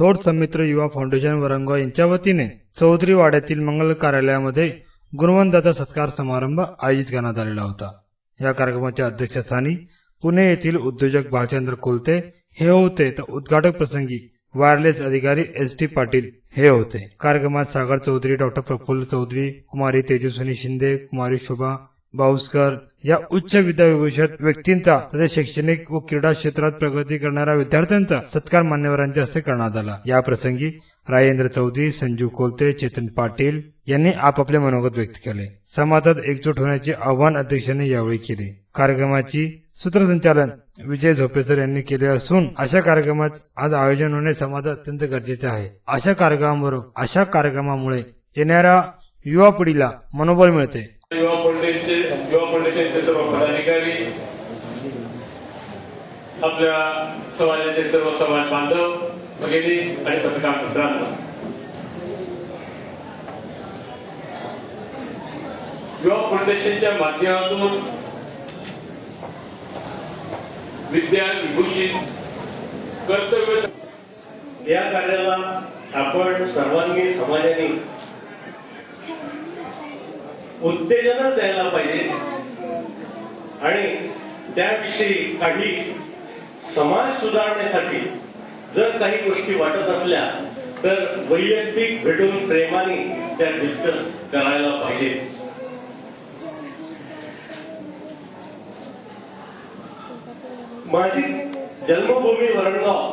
थोड समित्र युवा फाउंडेशन वरंगो यांच्या वतीने चौधरी वाड्यातील मंगल कार्यालयामध्ये गुणवंताचा सत्कार समारंभ आयोजित करण्यात आलेला होता. या कार्यक्रमाच्या अध्यक्षस्थानी पुणे येथील उद्योजक भालचंद्र कोलते हे होते. तर उद्घाटक प्रसंगी वायरलेस अधिकारी एस टी पाटील हे होते. कार्यक्रमात सागर चौधरी डॉक्टर प्रफुल्ल चौधरी कुमारी तेजस्विनी शिंदे कुमारी शोभा बाऊसकर या उच्च विद्याविभूषित व्यक्तींचा तसेच शैक्षणिक व क्रीडा क्षेत्रात प्रगती करणाऱ्या विद्यार्थ्यांचा सत्कार मान्यवरांच्या हस्ते करण्यात आला. या प्रसंगी राजेंद्र चौधरी संजू कोलते चेतन पाटील यांनी आपापले मनोगत व्यक्त केले. समाजात एकजूट होण्याचे आवाहन अध्यक्षांनी यावेळी केले. कार्यक्रमाची सूत्रसंचालन विजय झोपेसर यांनी केले असून अशा कार्यक्रमात आज आयोजन होणे समाजात अत्यंत गरजेचे आहे. अशा कार्यक्रमाबरोबर अशा कार्यक्रमामुळे येणाऱ्या युवा पिढीला मनोबल मिळते. युवा फाउंडेशनचे युवा फाउंडेशनचे सर्व पदाधिकारी आपल्या समाजाचे सर्व समाज बांधव भगिनी आणि पत्रकार मित्रांनो. युवा फाउंडेशनच्या माध्यमातून विद्या विभूषित कर्तव्य या कार्याला आपण सर्वांनी समाजाने उत्तेजन द्यायला पाहिजे. आणि त्याविषयी काही समाज सुधारण्यासाठी जर काही गोष्टी वाटत असल्या तर वैयक्तिक भेटून प्रेमाने त्या डिस्कस करायला पाहिजे. माझी जन्मभूमी वरणगाव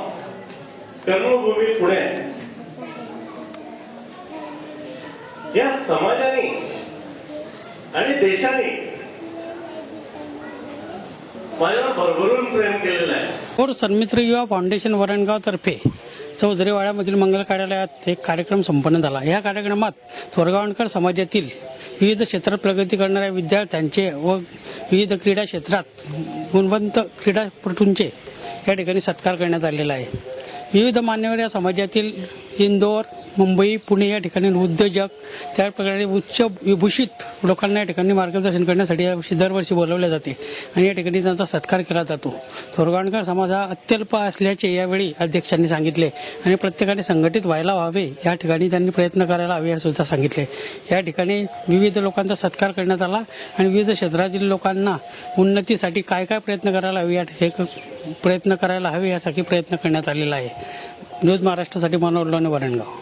कर्मभूमी पुणे. या समाजाने आणि देशाने माझ्यावर भरभरून प्रेम केलेलं आहे. थोर सन्मित्र युवा फाउंडेशन वरणगाव तर्फे चौधरीवाड्यामधील मंगल कार्यालयात एक कार्यक्रम संपन्न झाला. या कार्यक्रमात थोरगावणकर समाजातील विविध क्षेत्रात प्रगती करणाऱ्या विद्यार्थ्यांचे व विविध क्रीडा क्षेत्रात गुणवंत क्रीडापटूंचे या ठिकाणी सत्कार करण्यात आलेला आहे. विविध मान्यवर या समाजातील इंदोर मुंबई पुणे या ठिकाणी उद्योजक त्याप्रकारे उच्च विभूषित लोकांना या ठिकाणी मार्गदर्शन करण्यासाठी यावर्षी दरवर्षी बोलवले जाते आणि या ठिकाणी त्यांचा सत्कार केला जातो. थोरगाणकर समाज हा अत्यल्प असल्याचे यावेळी अध्यक्षांनी सांगितले आणि प्रत्येकाने संघटित व्हायला व्हावे या ठिकाणी त्यांनी प्रयत्न करायला हवे हे सुद्धा सांगितले. या ठिकाणी विविध लोकांचा सत्कार करण्यात आला आणि विविध क्षेत्रातील लोकांना उन्नतीसाठी काय काय प्रयत्न करायला हवे या प्रयत्न करायला हवे यासाठी प्रयत्न करण्यात आलेला आहे. न्यूज महाराष्ट्रासाठी मनोज लोणे वरणगाव.